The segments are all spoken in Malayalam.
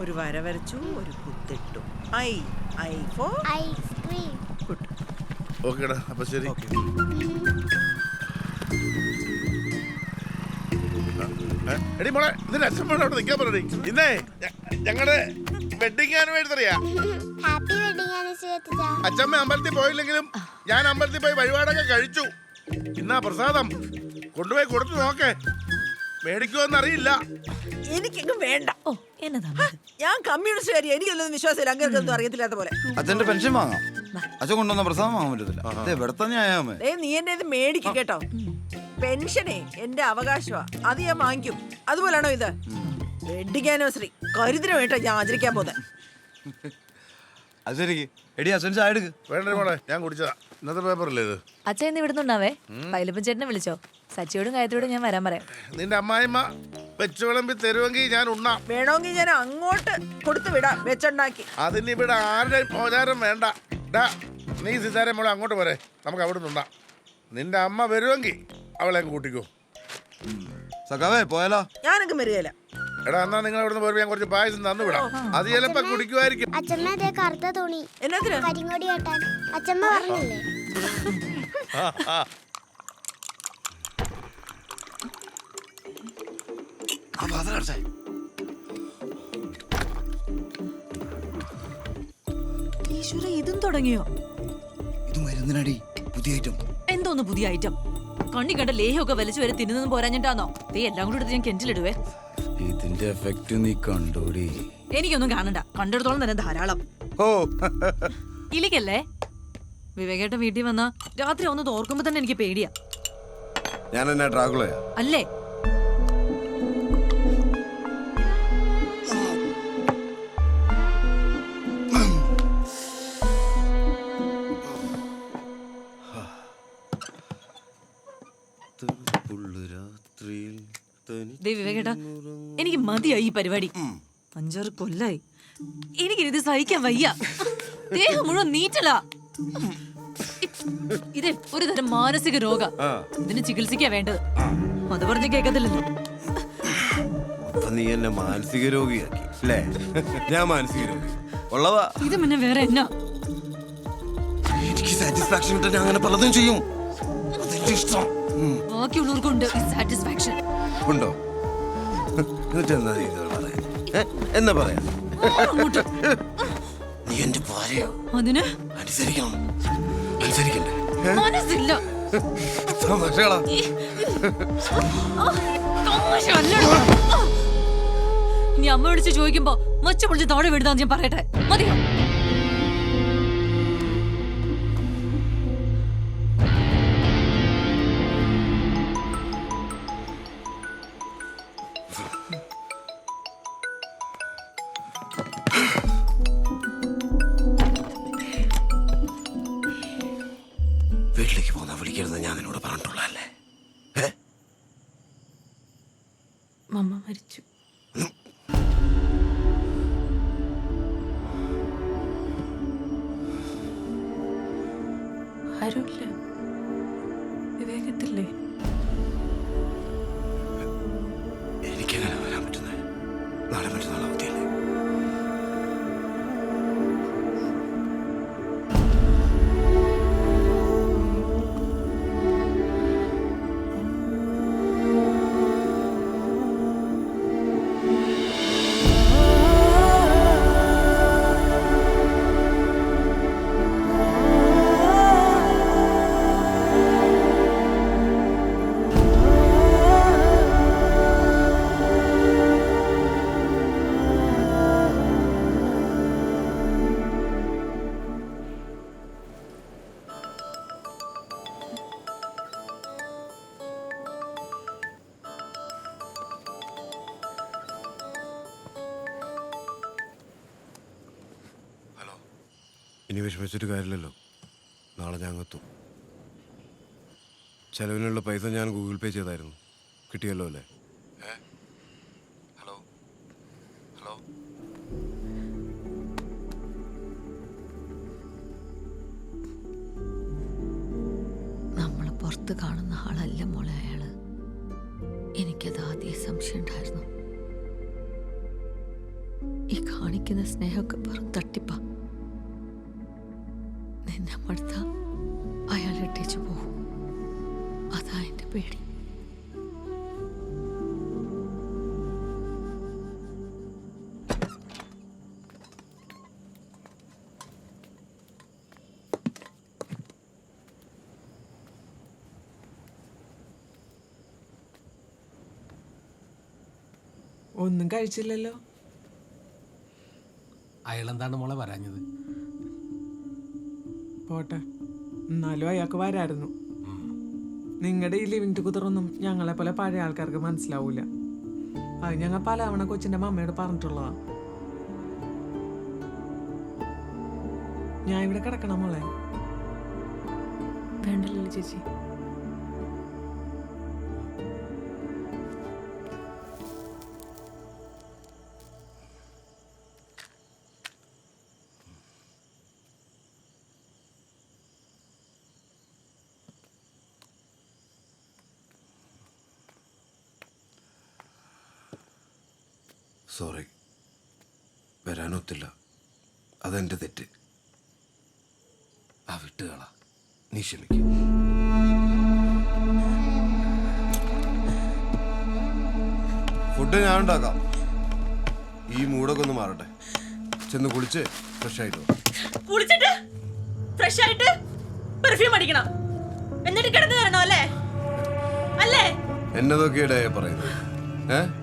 ഒരു വര വരച്ചു ഒരു കുത്തിട്ടു. I I for ice cream. Good. ഓക്കേടാ അപ്പൊ ശരി. എടി മോളെ ഇതിന്റെ അച്ഛൻ മോളെ അവിടെ നിൽക്കാൻ പറഞ്ഞു ഇന്നേ ഞങ്ങളുടെ വെഡിങ് ആനിവേഴ്സറി അറിയാ ഹാപ്പി വെഡിങ് ആനിവേഴ്സറി അച്ഛമ്മ അമ്പലത്തിൽ പോയില്ലെങ്കിലും ഞാൻ അമ്പലത്തിൽ പോയി വഴിപാടൊക്കെ കഴിച്ചു. ഇന്നാ പ്രസാദം. കൊണ്ടുപോയി കൊടുത്തു നോക്കേ. മേടിക്കുമെന്ന് അറിയില്ല എനിക്കെങ്ങും വേണ്ട. ഓ എന്നതാ ഞാൻ കമ്മ്യൂണിസ്റ്റുകാരി എനിക്കൊന്നും വിശ്വാസമില്ല. അങ്ങനെയൊന്നും അറിയത്തില്ലാത്ത പോലെ. അച്ഛന്റെ പെൻഷൻ വാങ്ങാം. അച്ഛൻ കൊണ്ടുവന്ന പ്രസാദം വാങ്ങാൻ പറ്റത്തില്ല. അതെ ഇവിടത്തെ ആയാമേ ദേ നീ എന്നെ ഇത് മേടിക്കും കേട്ടോ. പെൻഷനേ എന്റെ അവകാശമാ അത് ഞാൻ വാങ്ങിക്കും. അതുപോലാണോ ഇത്? വെഡിങ് ആനിവേഴ്സറി കരുതിന് വേണ്ട ഞാൻ ആചരിക്കാൻ പോകുന്നത്. അത് ശരി എടി അച്ഛൻ ചായ എടുക്ക്. വേണ്ട മോളെ ഞാൻ കുടിച്ചതാ. ഇന്നത്തെ പേപ്പറല്ലേ ഇത്? അച്ഛൻ ഇന്ന് ഇവിടുന്നുണ്ടാവേ പൈലപ്പൻ ചേട്ടനെ വിളിച്ചോ. സച്ചിയോടും ഗായത്രിയോടും ഞാൻ വരാൻ പറയാം. നിന്റെ അമ്മായിമ്മ വെച്ച് വിളമ്പി തരുമെങ്കിൽ ഞാൻ ഉണ്ണാം. വേണമെങ്കിൽ ഞാൻ അങ്ങോട്ട് കൊടുത്തു വിടാം. വെച്ചുണ്ടാക്കി. അതിന് ഇവിടെ ആരുടെ മോചാരം വേണ്ട. ഡാ നീ സിതാരെ മോളെ അങ്ങോട്ട് പോരെ. നമുക്ക് അവിടെ നിന്നുണ്ടാ നിന്റെ അമ്മ വരുമെങ്കിൽ അവളെ കൂട്ടിക്കോ. സഖാവേ പോയാലോ? ഞാനൊക്കെ വരികയില്ല. എടാ എന്നാ നിങ്ങൾ അവിടെ പോയി ഞാൻ കുറച്ച് പായസം തന്നു വിടാം. അത് ചിലപ്പോ കുടിക്കുമായിരിക്കും. അച്ഛമ്മ അതേ കറുത്ത തുണി. കരിങ്ങോടി കെട്ടാൻ അച്ഛമ്മ പറഞ്ഞില്ലേ? ഈശ്വര ഇതും തുടങ്ങിയോ? ഇത് മരുന്നിനടി പുതിയ ഐറ്റം എന്തോന്ന് പുതിയ ഐറ്റം കണ്ണി കണ്ട ലേഹൊക്കെ വലിച്ചു വരെ തിന്നുന്നതും പോരാഞ്ഞിട്ടാന്നോ? ദേ എല്ലാം കൂടി എടുത്ത് ഞാൻ കിണറ്റിലിടുവേ ഇതിന്റെ എഫക്റ്റ് നീ കണ്ടോടി. എനിക്കൊന്നും കാണണ്ട. കണ്ടെടുത്തോളം തന്നെ ധാരാളം. ഓ. ഇലിക്കല്ലേ? വിവേകേട്ട വീട്ടിൽ വന്ന രാത്രി ഒന്ന് തോർക്കുമ്പോ തന്നെ എനിക്ക് പേടിയാ. ഞാൻ എന്നാ ഡ്രാഗുളയാ അല്ലേ വിവേകേട്ടാ എനിക്ക് മതിയായി ഈ പരിപാടി. അഞ്ചാറ് കൊല്ലായി. എനിക്കിത് സഹിക്കാൻ വയ്യ. ദേഹം മുഴുവൻ നീറ്റല. ഇതേ ഒരു തരം മാനസിക രോഗ. ഇതിന് ചികിത്സിക്കാ വേണ്ടത്. അത് പറഞ്ഞ് കേക്കത്തില്ലല്ലോ നീ എന്നെ മാനസിക രോഗിയാക്കി അല്ലേ? ഞാൻ മാനസിക രോഗി. ഉള്ളവാ ഇത് പിന്നെ വേറെ എന്നാ? എനിക്ക് സാറ്റിസ്ഫാക്ഷൻ കിട്ടാൻ ഞാൻ അങ്ങനെ പലതും ചെയ്യും. അതെന്റെ ഇഷ്ടം. ബാക്കിയുള്ളവർക്കുണ്ട് സാറ്റിസ്ഫാക്ഷൻ ഉണ്ടോ? എന്നിട്ട് എന്താ നീ ഇത് പറയാൻ ഏ? എന്നാ പറയാ? നീ എന്റെ ഭാര്യയോ? അതിന്? അനുസരിക്കണം. മനസ്സില്ല. തമാശകളാ. ഇനി അമ്മ വിളിച്ച് ചോദിക്കുമ്പോ മച്ച പൊളിച്ച് താഴെ വിടുന്ന ഞാൻ പറയട്ടെ. മതിയോ? ആരുമില്ല. വിവേകത്തില്ലേ? ചെലവിനുള്ള പൈസ ഞാൻ ഗൂഗിൾ പേ ചെയ്തായിരുന്നു. കിട്ടിയല്ലോ അല്ലേ? ഹലോ? ഹലോ? നമ്മൾ പുറത്ത് കാണുന്ന ആളല്ല മോളെ അയാൾ. എനിക്കത് ആദ്യ സംശയം ഉണ്ടായിരുന്നു. ഈ കാണിക്കുന്ന സ്നേഹമൊക്കെ വെറും തട്ടിപ്പാ. നിന്നെ മടുത്ത. പേടി ഒന്നും കഴിച്ചില്ലല്ലോ. അയാളെന്താണ് മോളെ വരാഞ്ഞത്? പോട്ടെ. എന്നാലും അയാൾക്ക് വരായിരുന്നു. നിങ്ങളുടെ ഈ ലിവിങ് ടുഗതറൊന്നും ഞങ്ങളെ പോലെ പഴയ ആൾക്കാർക്ക് മനസ്സിലാവൂല. അത് ഞങ്ങൾ പലവണ കൊച്ചിന്റെ മമ്മയോട് പറഞ്ഞിട്ടുള്ളതാ. ഞാൻ ഇവിടെ കിടക്കണം മോളെ. വേണ്ടല്ലോ ചേച്ചി. സോറി. വരാനൊത്തില്ല. അതെന്റെ തെറ്റ്. ആ വിട്ടുകള നീ ക്ഷമിക്കും. ഫുഡ് ഞാൻ ഉണ്ടാക്കാം. ഈ മൂടൊക്കെ ഒന്ന് മാറട്ടെ. ചെന്ന് കുളിച്ച് ഫ്രഷ് ആയിട്ട്. കുളിച്ചിട്ട്? ഫ്രഷ് ആയിട്ട്? പെർഫ്യൂം അടിക്കണം. എന്നിട്ട് കിടന്നു തരണോ അല്ലേ? അല്ലേ? എന്നതൊക്കെയുടെ പറയുന്നത്? ഏ?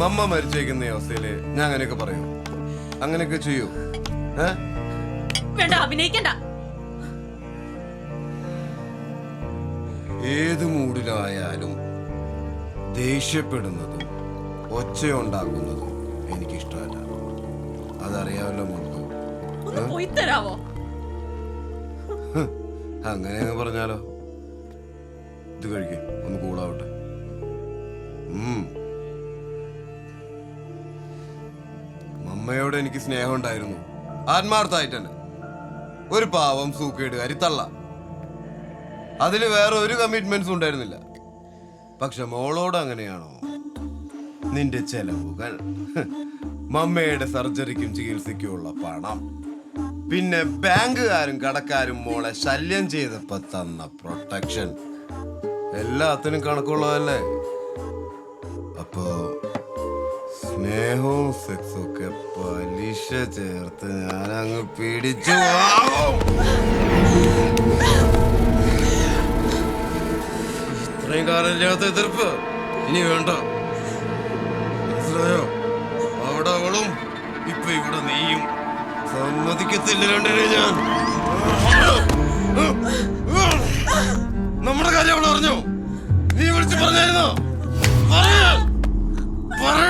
മമ്മ മരിച്ചേക്കുന്ന ഈ അവസ്ഥയിൽ ഞാൻ അങ്ങനെയൊക്കെ പറയൂ. അങ്ങനെയൊക്കെ ചെയ്യൂ. വേണ്ട അഭിനയിക്കണ്ട. ഏത് മൂഡിലായാലും ദേഷ്യപ്പെടുന്നതും ഒച്ചയുണ്ടാക്കുന്നതും എനിക്കിഷ്ടമല്ല. അതറിയാമല്ലോ മോൾക്ക് പോയി തരാവോ? അങ്ങനെ അങ്ങ് പറഞ്ഞാലോ? ഇത് കഴിക്കും ഒന്ന് കൂളാവട്ടെ. ഉം. മമ്മയോട് എനിക്ക് സ്നേഹം ഉണ്ടായിരുന്നു ആത്മാർത്ഥമായിട്ട് തന്നെ ഒരു പാവം സൂക്കേടുകാരി തള്ള. അതിൽ വേറെ ഒരു കമ്മിറ്റ്മെന്റ്സും ഉണ്ടായിരുന്നില്ല. പക്ഷെ മോളോട് അങ്ങനെയാണോ? നിന്റെ ചെലവുകൾ. മമ്മയുടെ സർജറിക്കും ചികിത്സയ്ക്കുമുള്ള പണം. പിന്നെ ബാങ്കുകാരും കടക്കാരും മോളെ ശല്യം ചെയ്തപ്പോ തന്ന പ്രൊട്ടക്ഷൻ എല്ലാത്തിനും കണക്കുള്ളതല്ലേ? അപ്പോ സ്നേഹവും സെക്സും ഒക്കെ പലിശ ചേർത്ത് ഞാൻ അങ്ങ് പിടിച്ചു. ഇത്രയും കാലം ഇല്ലാത്ത എതിർപ്പ്. ഇനി വേണ്ട. മനസ്സിലായോ? അവിടെ അവളും ഇപ്പൊ ഇവിടെ നീയും. സമ്മതിക്കത്തില്ല രണ്ടിനെ ഞാൻ? നമ്മുടെ കാര്യം അവൾ അറിഞ്ഞോ? നീ വിളിച്ച് പറഞ്ഞായിരുന്നോ? പറയ്.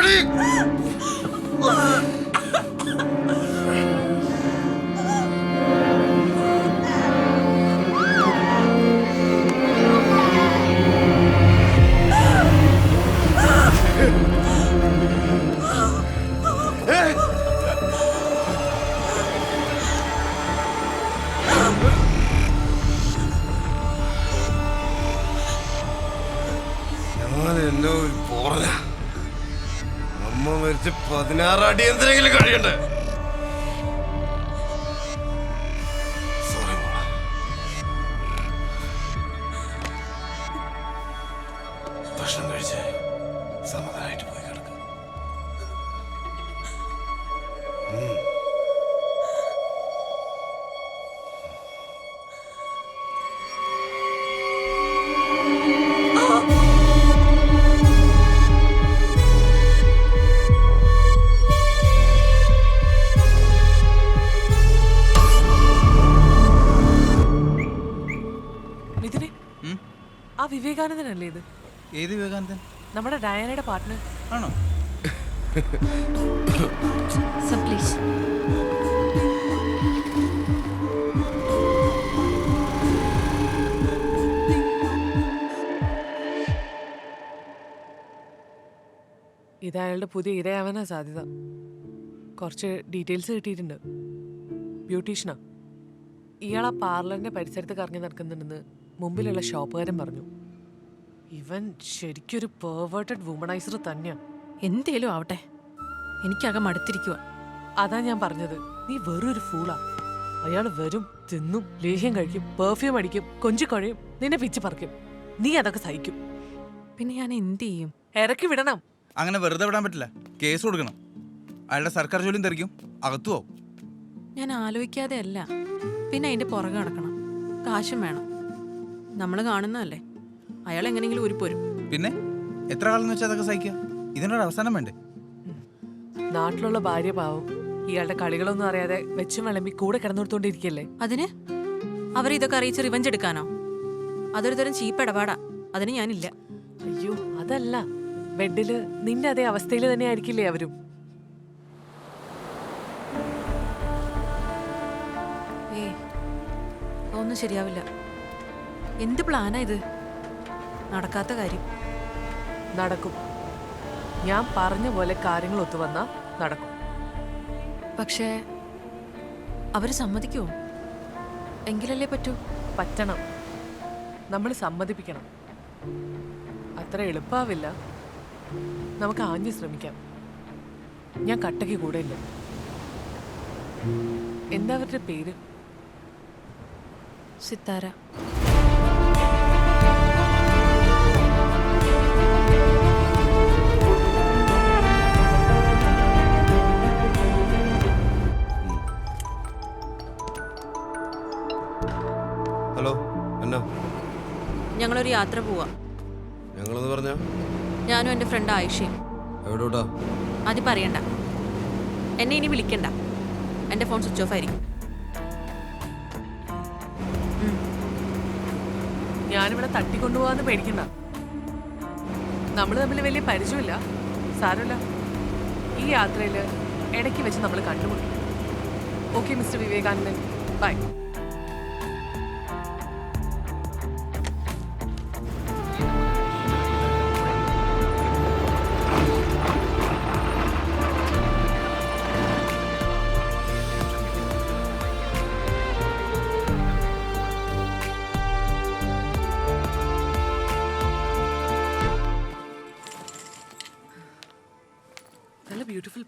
Verdict! മരിച്ച് എന്തിനെങ്കിലും കഴിയണ്ടേ വിവേകാനന്ദനല്ലേ ഇത്? ഏത് വിവേകാനന്ദൻ? നമ്മുടെ ഡയാനയുടെ പാർട്ട്ണർ ആണോ? സർ പ്ലീസ് ഇത് അയാളുടെ പുതിയ ഇരയാവാനാ സാധ്യത. കുറച്ച് ഡീറ്റെയിൽസ് കിട്ടിയിട്ടുണ്ട്. ബ്യൂട്ടീഷ്യനാ ഇയാൾ ആ പാർലറിന്റെ പരിസരത്ത് കറങ്ങി നടക്കുന്നുണ്ടെന്ന് മുമ്പിലുള്ള ഷോപ്പുകാരൻ പറഞ്ഞു. ഇവൻ ശരിക്കൊരു പെർവേർട്ടഡ് വുമണൈസർ തന്നെയാ. എന്തേലും ആവട്ടെ. എനിക്കകം മടുത്തിരിക്കുക അതാ ഞാൻ പറഞ്ഞത്. നീ വെറൊരു ഫൂളാ അയാൾ വരും തിന്നും ലേഹ്യം കഴിക്കും പെർഫ്യൂം അടിക്കും കൊഞ്ചു കുഴയും നിന്നെ പിച്ച് പറിക്കും. നീ അതൊക്കെ സഹിക്കും. പിന്നെ ഞാൻ എന്ത് ചെയ്യും ഇറക്കി വിടണം. അങ്ങനെ വെറുതെ വിടാൻ പറ്റില്ല. കേസ് കൊടുക്കണം. അയാളുടെ സർക്കാർ ജോലിയും തെറിക്കും. അകത്തു പോവും. ഞാൻ ആലോചിക്കാതെ അല്ല. പിന്നെ അതിന്റെ പുറകെ നടക്കണം. കാശും വേണം. നമ്മൾ കാണുന്നതല്ലേ? അയാൾ എങ്ങനെയെങ്കിലും ഒരു പോരും. പിന്നെ? എത്ര കാലം വെച്ചാൽ അതൊക്കെ സഹിക്കുക ഇതിനൊരു അവസാനം വേണ്ടേ? നാട്ടിലുള്ള ഭാര്യ പാവം. ഇയാളുടെ കളികളൊന്നും അറിയാതെ വെച്ചും വിളമ്പി കൂടെ കിടന്നുകൊടുത്തോണ്ടിരിക്കല്ലേ? അതിന്? അവർ ഇതൊക്കെ അറിയിച്ച് റിവഞ്ച് എടുക്കാനോ? അതൊരു തരം ചീപ്പ് ഇടപാടാ. അതിന് ഞാനില്ല. അയ്യോ അതല്ല. ബെഡിൽ നിന്റെ അതേ അവസ്ഥയിൽ തന്നെ ആയിരിക്കില്ലേ അവരും? ഏ ഒന്നും ശരിയാവില്ല. എന്ത് പ്ലാനാ ഇത്? നടക്കാത്ത കാര്യം. നടക്കും. ഞാൻ പറഞ്ഞ പോലെ കാര്യങ്ങൾ ഒത്തുവന്ന നടക്കും. പക്ഷേ അവർ സമ്മതിക്കുമോ എങ്കിലല്ലേ പറ്റൂ? പറ്റണം. നമ്മൾ സമ്മതിപ്പിക്കണം. അത്ര എളുപ്പാവില്ല. നമുക്ക് ആഞ്ഞു ശ്രമിക്കാം. ഞാൻ കട്ടയ്ക്ക് കൂടെ ഇല്ല എന്താ അവരുടെ പേര്? സിത്താര. ഞങ്ങളൊരു യാത്ര പോവാം. ഞങ്ങളെന്ന് പറഞ്ഞാ? ഞാനും എന്റെ ഫ്രണ്ട് ആയിഷയും. എവിടോട്ടാ? അത് പറയണ്ട. എന്നെ ഇനി വിളിക്കണ്ട. എന്റെ ഫോൺ സ്വിച്ച് ഓഫ് ആയിരിക്കും. ഞാനിവിടെ തട്ടിക്കൊണ്ടുപോകാന്ന് പേടിക്കണ്ട. നമ്മൾ തമ്മിൽ വലിയ പരിചയമില്ല. സാരമില്ല. ഈ യാത്രയിൽ ഇടയ്ക്ക് വെച്ച് നമ്മൾ കണ്ടുമുട്ടും. Okay mister Vivekanandan. Bye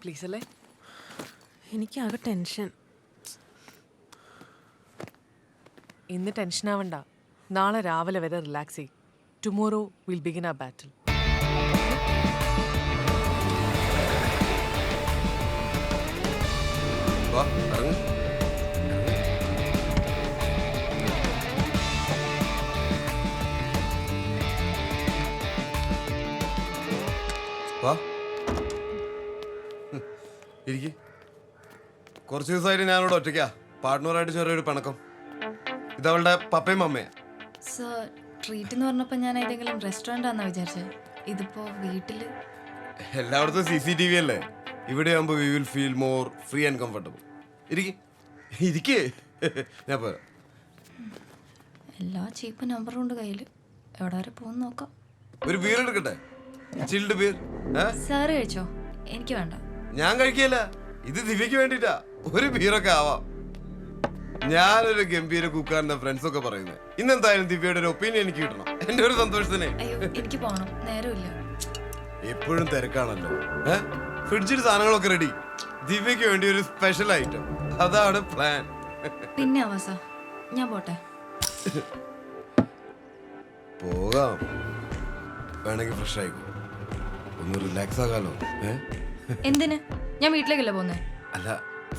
place അല്ലേ എനിക്കാകെ ടെൻഷൻ. ഇന്ന് ടെൻഷൻ ആവണ്ട നാളെ രാവിലെ വരെ റിലാക്സ് ചെയ്യും. ടുമോറോ വിൽ ബിഗിൻ ആ ബാറ്റിൽ വാ. ഇരിക്ക്. കുറച്ച് ദിവസമായിട്ട് ഞാനിവിടെ ഒറ്റയ്ക്കാ. പാർട്ട്ണറായിട്ട് ചെറിയൊരു പിണക്കം. ഇതവളുടെ പപ്പയും അമ്മയാ. സർ ട്രീറ്റ് എന്ന് പറഞ്ഞപ്പോൾ ഞാൻ ഏതെങ്കിലും റെസ്റ്റോറന്റ് ആണെന്ന് വിചാരിച്ചത് ഇതിപ്പോ വീട്ടിൽ. എല്ലായിടത്തും സി സി ടി വി അല്ലേ? ഇവിടെ ആകുമ്പോൾ we will feel more free and comfortable ഇരിക്കേ. ഇരിക്കേ. ഞാൻ പോരാ. എല്ലാ ചീപ്പ് നമ്പറും ഉണ്ട് കയ്യിൽ എവിടെ വരെ പോകുന്ന നോക്കാം. ഒരു ബീർ എടുക്കട്ടെ? ചിൽഡ് ബീർ സാറ് കഴിച്ചോ? എനിക്ക് വേണ്ട. ഞാൻ കഴിക്കില്ല. ഇത് ദിവ്യക്ക് വേണ്ടിട്ടാ ഒരു ബീറൊക്കെ ആവാം. ഞാനൊരു ഗംഭീര കുക്കാരന്റെ ഫ്രണ്ട്സ് ഒക്കെ പറയുന്നത് ഇന്നെന്തായാലും ദിവ്യയുടെ ഒരു ഒപ്പീനിയൻ എനിക്ക് കിട്ടണം. എന്റെ ഒരു സന്തോഷത്തിന്. എനിക്ക് പോകണം നേരമില്ല. എപ്പോഴും തിരക്കാണല്ലോ. ഫ്രിഡ്ജിൽ സാധനങ്ങളൊക്കെ റെഡി ദിവ്യക്ക് വേണ്ടി ഒരു സ്പെഷ്യൽ ഐറ്റം അതാണ് പ്ലാൻ പിന്നെ ആവാസ. ഞാൻ പോട്ടെ. പോകാം. വേണമെങ്കിൽ ഫ്രഷ് ആയിക്കോ. ഒന്ന് റിലാക്സ് ആകാലോ. ഏ? എന്തിന്? ഞാൻ വീട്ടിലേക്കല്ല പോകുന്നേ? അല്ല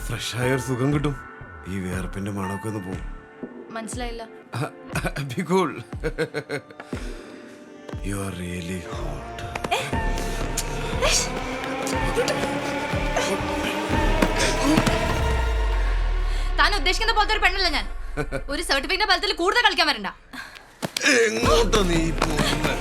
ഫ്രഷ് ആയ ഒരു സുഖം കിട്ടും. ഈ വേർപ്പിന്റെ മണമൊക്കെ ഒന്ന് പോകും മനസ്സിലായില്ല. Be cool you are really hot താൻ ഉദ്ദേശിക്കുന്ന പോലത്തെ ഒരു പെണ്ണല്ല ഞാൻ. ഒരു സർട്ടിഫിക്കറ്റിന്റെ ബലത്തിൽ കൂടുതൽ കളിക്കാൻ വരണ്ട. എങ്ങോട്ടാ നീ പോകുന്നത്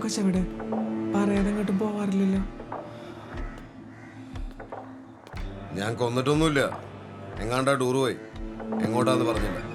കൊച്ചവിടെ പറയാതെ അങ്ങോട്ട് പോവാറില്ലല്ലോ. ഞാൻ കൊന്നിട്ടൊന്നുമില്ല. എങ്ങാണ്ടാ ടൂർ പോയി? എങ്ങോട്ടാന്ന് പറഞ്ഞില്ല.